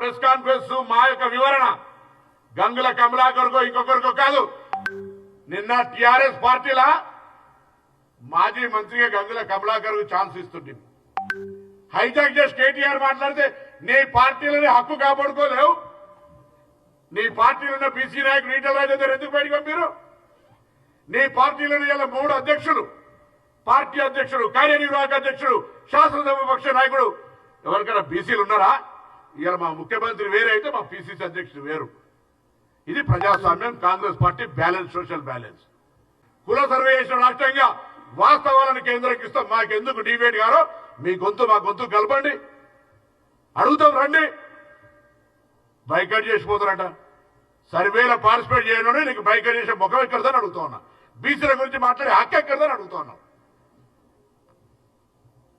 Press conference మా యొక్క వివరణ. గంగుల కమలాకర్కో ఇంకొకరికో కాదు. నిన్న టిఆర్ఎస్ పార్టీలా మాజీ మంత్రిగా గంగుల కమలాకర్ ఛాన్స్ ఇస్తుంది హైజాక్ చేసి కేటీఆర్ మాట్లాడితే నీ పార్టీలని హక్కు కాపాడుకోలేవు. నీ పార్టీలున్న బీసీ నాయకుడు ఈటల రాజేందర్ ఎందుకు బయటకు పంపారు? నీ పార్టీలను ఇలా మూడు అధ్యక్షులు పార్టీ అధ్యక్షుడు కార్యనిర్వాహక అధ్యక్షుడు శాసనసభ పక్ష నాయకుడు ఎవరికైనా బీసీలు ఉన్నారా? ఇవాళ మా ముఖ్యమంత్రి వేరే అయితే మా పిసిసి అధ్యక్షుడు వేరు. ఇది ప్రజాస్వామ్యం Congress party balance social balance. కుల సర్వే చేసిన రాష్ట్రంగా వాస్తవాలను కేంద్రీకరిస్తాం. మాకెందుకు డిబేట్ గారో? మీ గొంతు మా గొంతు కలపండి. అడుగుతాం రండి. బైకట్ చేసిపోతారట సర్వేలో పార్టిసిపేట్ చేయడం నీకు బైకట్ చేసే ముఖం ఎక్కడదని అడుగుతా ఉన్నా. బీసీల గురించి మాట్లాడే హక్కు ఎక్కడదని అడుగుతా ఉన్నాం.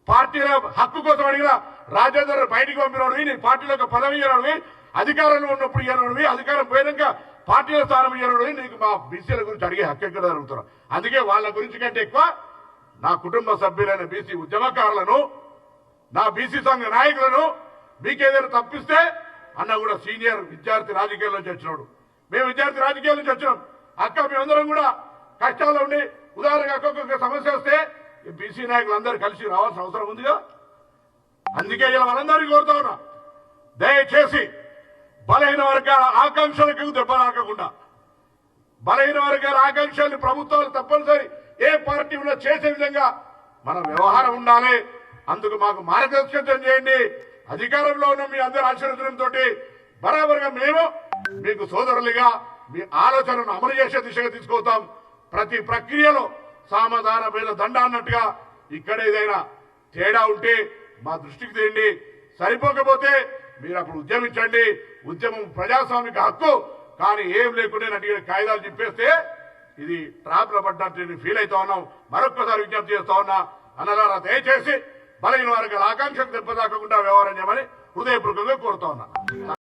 పార్టీల హక్కు కోసం అడిగిన రాజేందర్ బయటికి పంపినవి నీ పార్టీలో పదవి ఇవ్వనవి అధికారంలో ఉన్నప్పుడు ఇవ్వనవి అధికారం పోయినాక పార్టీల స్థానం ఇవ్వనవి నీకు మా బీసీల గురించి అడిగే హక్కు ఎక్కడ జరుగుతున్నా అందుకే వాళ్ళ గురించి కంటే ఎక్కువ నా కుటుంబ సభ్యులైన బీసీ ఉద్యమకారులను నా బీసీ సంఘ నాయకులను మీకేదైనా తప్పిస్తే అన్న కూడా సీనియర్ విద్యార్థి రాజకీయాల్లో నుంచి వచ్చినాడు. మేము విద్యార్థి రాజకీయాల నుంచి వచ్చినాం. అక్క మేమందరం కూడా కష్టాల్లో ఉండి ఉదాహరణగా ఒక్కొక్క సమస్య వస్తే బీసీ నాయకులందరూ కలిసి రావాల్సిన అవసరం ఉందిగా? అందుకే ఇలా వాళ్ళందరినీ కోరుతా ఉన్నా. దయచేసి బలహీన వర్గాల ఆకాంక్షలకు దెబ్బ తాకకుండా బలహీన వర్గాల ఆకాంక్షల్ని ప్రభుత్వాలు తప్పనిసరి ఏ పార్టీ ఉన్నా చేసే విధంగా మన వ్యవహారం ఉండాలి. అందుకు మాకు మార్గదర్శకత్వం చేయండి. అధికారంలో ఉన్న మీ అందరి ఆశీర్వచనంతో బరాబర్గా మేము మీకు సోదరులుగా మీ ఆలోచనను అమలు చేసే దిశగా తీసుకొస్తాం ప్రతి ప్రక్రియలో సామధాన భేద దండ అన్నట్టుగా ఇక్కడ ఏదైనా తేడా ఉంటే మా దృష్టికి తేండి సరిపోకపోతే మీరు అప్పుడు ఉద్యమించండి. ఉద్యమం ప్రజాస్వామిక హక్కు. కానీ ఏం లేకుండా అడిగిన కాగితాలు చెప్పేస్తే ఇది ట్రాప్లో పడ్డట్టు ఫీల్ అవుతా ఉన్నాం. మరొక్కసారి విజ్ఞప్తి చేస్తా ఉన్నా అన్నలారా దయచేసి బలహీన వర్గాల ఆకాంక్షకు దెబ్బ తాకకుండా వ్యవహారం చేయమని హృదయపూర్వకంగా కోరుతా ఉన్నా.